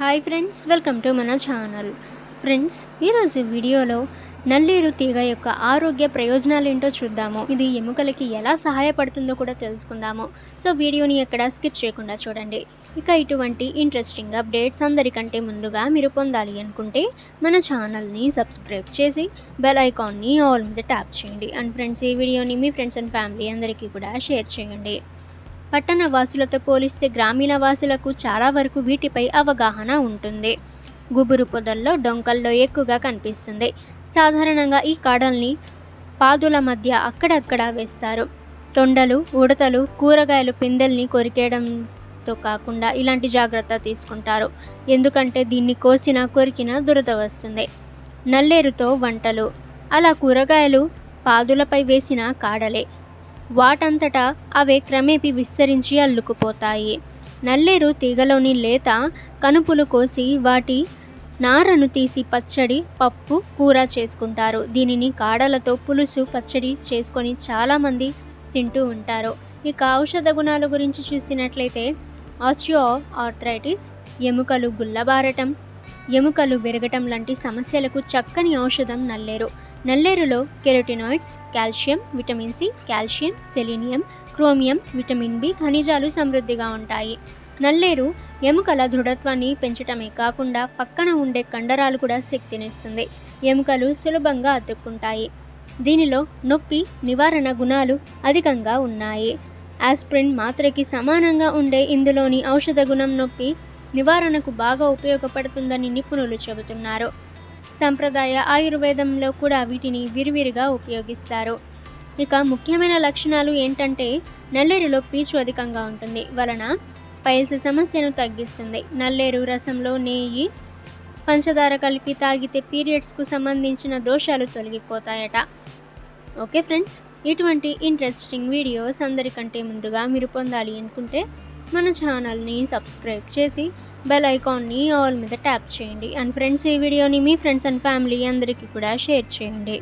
Hi friends welcome to మన channel friends ఈరోజు వీడియోలో నల్లేరు తీగ యొక్క ఆరోగ్య ప్రయోజనాలు ఏంటో చూద్దాము. ఇది ఎముకలకి ఎలా సహాయపడుతుందో కూడా తెలుసుకుందాము. సో వీడియోని ఎక్కడ స్కిప్ చేయకుండా చూడండి. ఇక ఇటువంటి ఇంట్రెస్టింగ్ అప్డేట్స్ అందరికంటే ముందుగా మీరు పొందాలి అనుకుంటే మన ఛానల్ని సబ్స్క్రైబ్ చేసి బెల్ ఐకాన్ని ఆల్ మీద ట్యాప్ చేయండి. అండ్ ఫ్రెండ్స్ ఈ వీడియోని మీ ఫ్రెండ్స్ అండ్ ఫ్యామిలీ అందరికీ కూడా షేర్ చేయండి. పట్టణ వాసులతో పోలిస్తే గ్రామీణ వాసులకు చాలా వరకు వీటిపై అవగాహన ఉంటుంది. గుబురు పొదల్లో డొంకల్లో ఎక్కువగా కనిపిస్తుంది. సాధారణంగా ఈ కాడల్ని పాదుల మధ్య అక్కడక్కడ వేస్తారు. తొండలు ఉడతలు కూరగాయలు పిందెల్ని కొరికేయడంతో కాకుండా ఇలాంటి జాగ్రత్త తీసుకుంటారు. ఎందుకంటే దీన్ని కోసిన కొరికిన దురద వస్తుంది. నల్లేరుతో వంటలు అలా కూరగాయలు పాదులపై వేసిన కాడలే. వాటంతటా అవే క్రమేపీ విస్తరించి అల్లుకుపోతాయి. నల్లేరు తీగలోని లేత కనుపులు కోసి వాటి నారను తీసి పచ్చడి పప్పు కూర చేసుకుంటారు. దీనిని కాడలతో పులుసు పచ్చడి చేసుకొని చాలామంది తింటూ ఉంటారు. ఇక ఔషధ గుణాల గురించి చూసినట్లయితే ఆస్ట్రియో ఆర్థరైటిస్ ఎముకలు గుల్లబారటం ఎముకలు విరగటం లాంటి సమస్యలకు చక్కని ఔషధం నల్లేరు. నల్లేరులో carotenoids calcium vitamin C calcium selenium chromium vitamin B ఖనిజాలు సమృద్ధిగా ఉంటాయి. నల్లేరు ఎముకల దృఢత్వాన్ని పెంచటమే కాకుండా పక్కన ఉండే కండరాలు కూడా శక్తినిస్తుంది. ఎముకలు సులభంగా అతుక్కుంటాయి. దీనిలో నొప్పి నివారణ గుణాలు అధికంగా ఉన్నాయి. ఆస్ప్రిన్ మాత్రకి సమానంగా ఉండే ఇందులోని ఔషధ గుణం నొప్పి నివారణకు బాగా ఉపయోగపడుతుందని నిపుణులు చెబుతున్నారు. సంప్రదాయ ఆయుర్వేదంలో కూడా వీటిని విరివిరిగా ఉపయోగిస్తారు. ఇక ముఖ్యమైన లక్షణాలు ఏంటంటే నల్లేరులో పీచు అధికంగా ఉంటుంది. వలన పైల్స్ సమస్యను తగ్గిస్తుంది. నల్లేరు రసంలో నెయ్యి పంచదార కలిపి తాగితే పీరియడ్స్కు సంబంధించిన దోషాలు తొలగిపోతాయట. ఓకే ఫ్రెండ్స్ ఇటువంటి ఇంట్రెస్టింగ్ వీడియోస్ అందరికంటే ముందుగా మీరు పొందాలి అనుకుంటే మన ఛానల్ని సబ్స్క్రైబ్ చేసి బెల్ ఐకాన్ని ఆల్ మీద ట్యాప్ చేయండి. అండ్ ఫ్రెండ్స్ ఈ వీడియోని మీ ఫ్రెండ్స్ అండ్ ఫ్యామిలీ అందరికీ కూడా షేర్ చేయండి.